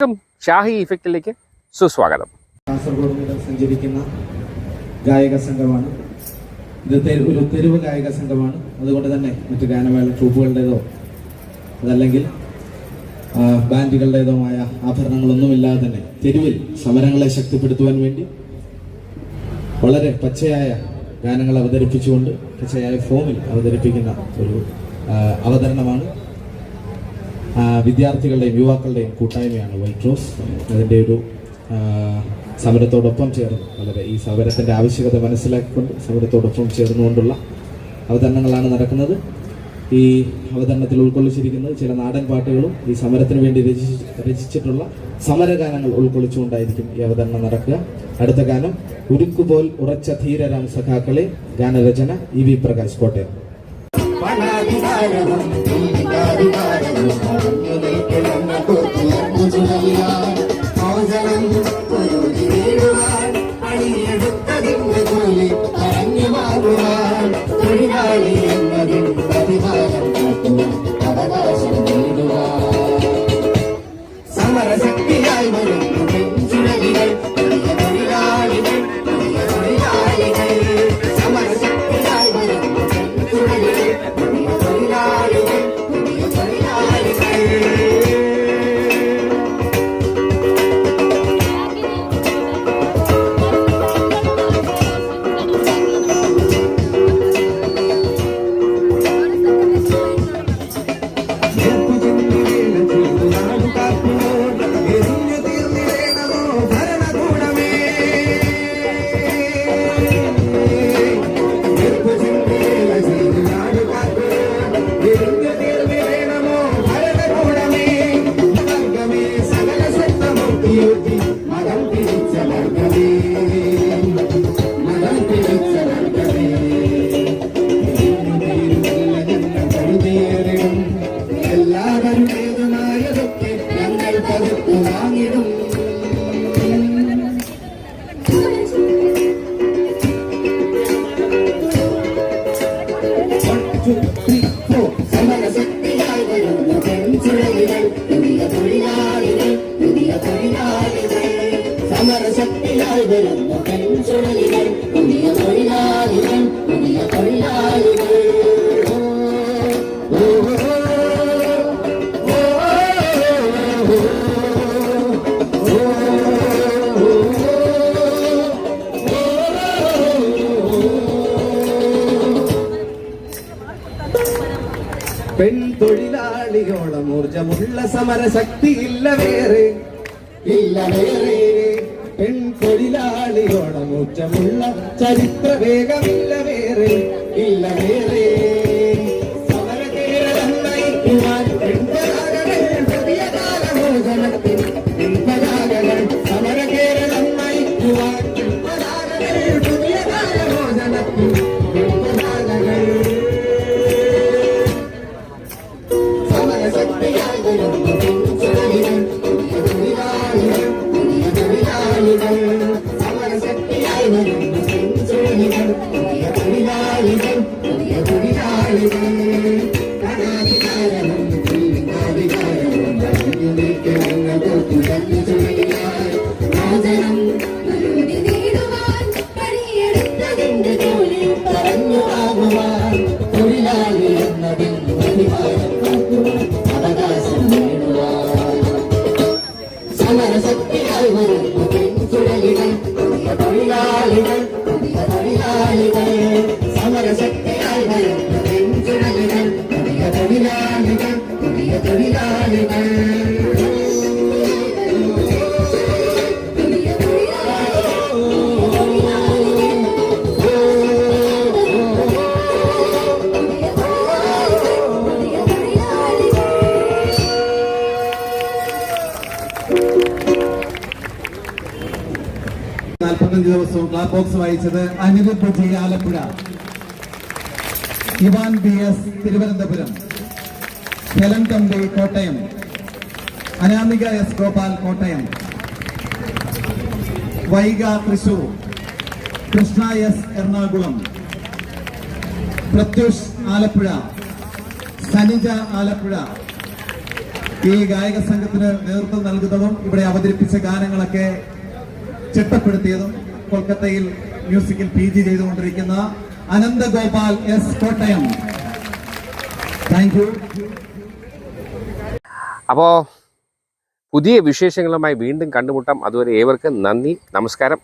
എല്ലാവർക്കും ഷാഹി ഇഫക്റ്റിലേക്ക് സുസ്വാഗതം. കാസർഗോഡ് മുതൽ സഞ്ചരിക്കുന്ന ഗായക സംഘമാണ്. ഇത് ഒരു തെരുവ് ഗായക സംഘമാണ്. അതുകൊണ്ട് തന്നെ മറ്റ് ഗാനമേള ട്രൂപ്പുകളുടേതോ അതല്ലെങ്കിൽ ബാൻഡുകളുടേതോ ആയ ആഭരണങ്ങളൊന്നും ആഭരണങ്ങളൊന്നുമില്ലാതെ തന്നെ തെരുവിൽ സമരങ്ങളെ ശക്തിപ്പെടുത്തുവാൻ വേണ്ടി വളരെ പച്ചയായ ഗാനങ്ങൾ അവതരിപ്പിച്ചുകൊണ്ട് പച്ചയായ ഫോമിൽ അവതരിപ്പിക്കുന്ന ഒരു അവതരണമാണ്. വിദ്യാർത്ഥികളുടെയും യുവാക്കളുടെയും കൂട്ടായ്മയാണ് വൈറ്റ് റോസ് അതിന്റെ ഒരു സമരത്തോടൊപ്പം ചേർന്ന് വളരെ ഈ സമരത്തിന്റെ ആവശ്യകത മനസ്സിലാക്കിക്കൊണ്ട് സമരത്തോടൊപ്പം ചേർന്നുകൊണ്ടുള്ള അവതരണങ്ങളാണ് നടക്കുന്നത്. ഈ അവതരണത്തിൽ ഉൾക്കൊള്ളിച്ചിരിക്കുന്നത് ചില നാടൻ പാട്ടുകളും ഈ സമരത്തിന് വേണ്ടി രചിച്ചിട്ടുള്ള സമരഗാനങ്ങൾ ഉൾക്കൊള്ളിച്ചുകൊണ്ടായിരിക്കും ഈ അവതരണം നടക്കുക. അടുത്ത ഗാനം ഉരുക്കുപോൽ ഉറച്ച ധീരരാം സഖാക്കളെ ഗാനരചന E V Prakash Kottayam. Tell you തൊഴിലാളികൾ ഊർജമുള്ള സമരശക്തി ഇല്ല വേറെ. ഇല്ല വേറെ. പെൺതൊഴിലാളിയോളം ഊർജമുള്ള ചരിത്ര വേഗമില്ല വേറെ ഇല്ല വേറെ. സമരശക്തിയായി വരുന്നു പെൺചുഴലികൾ പുതിയ തൊഴിലാളികൾ പുതിയ തൊഴിലാളികൾ നാൽപ്പത്തഞ്ച് ദിവസവും ക്ലാസ് ബോക്സ് വായിച്ചത് Aniruddha G Alappuzha. Ivan B S Thiruvananthapuram. Helen Thampi Kottayam. Anamika S Gopal Kottayam. Vaiga Thrissur. Krishna S Ernakulam. Pratyush Alappuzha. Sanija Alappuzha. ഈ ഗായക സംഘത്തിന് നേതൃത്വം നൽകുന്നതും ഇവിടെ അവതരിപ്പിച്ച ഗാനങ്ങളൊക്കെ ചിട്ടപ്പെടുത്തിയതും കൊൽക്കത്തയിൽ മ്യൂസിക്കിൽ പി ജി ചെയ്തുകൊണ്ടിരിക്കുന്ന Ananthagopal S Kottayam. Thank you അപ്പോൾ പുതിയ വിശേഷങ്ങളുമായി വീണ്ടും കണ്ടുമുട്ടാം. അതുവരെ ഏവർക്കും നന്ദി. നമസ്കാരം.